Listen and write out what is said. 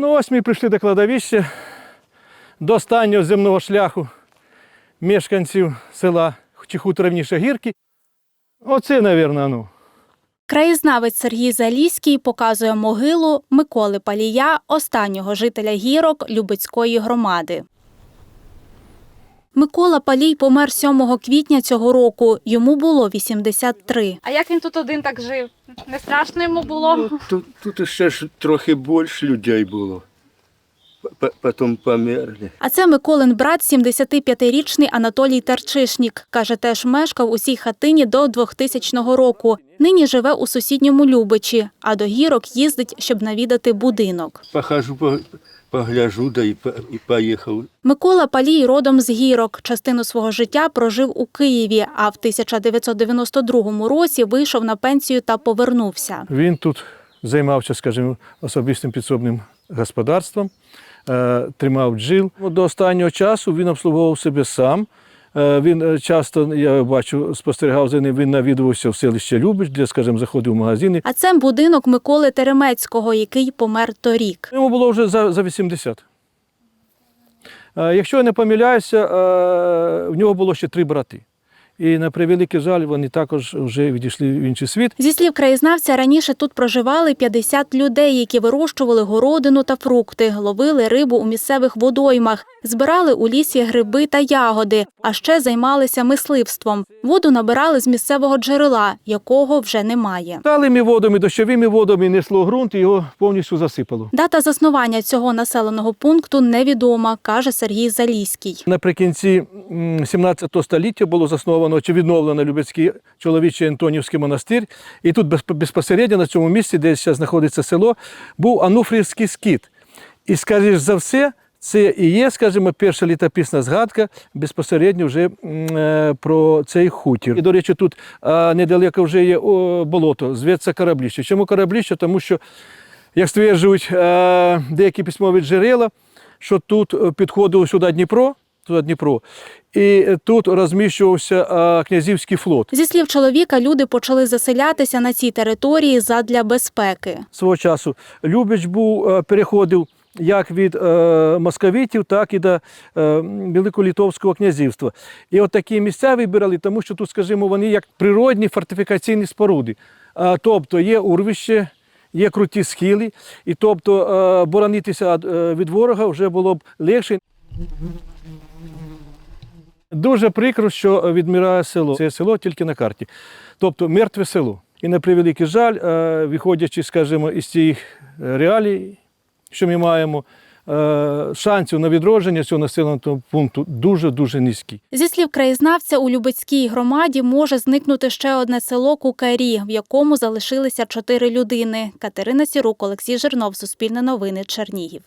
Ну, ось ми прийшли до кладовища, до останнього земного шляху мешканців села чи гірки. Оце, мабуть, ну. Краєзнавець Сергій Заліський показує могилу Миколи Палія, останнього жителя гірок Любецької громади. Микола Палій помер 7 квітня цього року. Йому було 83. А як він тут один так жив? Не страшно йому було? Ну, тут, тут ще ж трохи більше людей було. Потім померли. А це Миколин брат, 75-річний Анатолій Тарчишнік. Каже, теж мешкав у цій хатині до 2000 року. Нині живе у сусідньому Любичі, а до гірок їздить, щоб навідати будинок. Похожу, по- погляжу, да і, і поїхав. Микола Палій родом з гірок. Частину свого життя прожив у Києві, а в 1992 році вийшов на пенсію та повернувся. Він тут займався, скажімо, особистим підсобним господарством, е, тримав джил. До останнього часу він обслуговував себе сам. Е, Він е, часто, я бачу, спостерігав за ним, він навідувався в селище Любич, де, скажімо, заходив в магазини. А це будинок Миколи Теремецького, який помер торік. Йому було вже за, за 80. Е, Якщо я не помиляюся, в нього було ще три брати. І на превеликий жаль, вони також вже відійшли в інший світ. Зі слів краєзнавця, раніше тут проживали 50 людей, які вирощували городину та фрукти, ловили рибу у місцевих водоймах, збирали у лісі гриби та ягоди, а ще займалися мисливством. Воду набирали з місцевого джерела, якого вже немає. Талими водами, дощовими водами несло ґрунт і його повністю засипало. Дата заснування цього населеного пункту невідома, каже Сергій Заліський. Наприкінці м, 17 століття було засновано чи відновлено Любецький чоловічий Антонівський монастир. І тут безпосередньо на цьому місці, де зараз знаходиться село, був Ануфрівський скіт. І, скоріш за все, це і є, скажімо, перша літописна згадка безпосередньо вже е, про цей хутір. І, до речі, тут недалеко вже є болото, зветься Корабліще. Чому Корабліще? Тому що, як стверджують деякі письмові джерела, що тут е, підходило сюди Дніпро, туди Дніпро, і е, тут розміщувався е, князівський флот. Зі слів чоловіка, люди почали заселятися на цій території задля безпеки. свого часу. Любич був, е, переходив як від е, московитів, так і до е, Великолітовського князівства. І от такі місця вибирали, тому що тут, скажімо, вони як природні фортифікаційні споруди. А, тобто є урвище, є круті схили, і тобто е, боронитися від ворога вже було б легше. Дуже прикро, що відмирає село. Це село тільки на карті. Тобто мертве село. І на превеликий жаль, е, виходячи, скажімо, із цих реалій, що ми маємо, е, шансів на відродження цього населеного пункту дуже-дуже низькі. Зі слів краєзнавця, у Любецькій громаді може зникнути ще одне село Кукарі, в якому залишилися чотири людини. Катерина Сірук, Олексій Жирнов, Суспільне новини, Чернігів.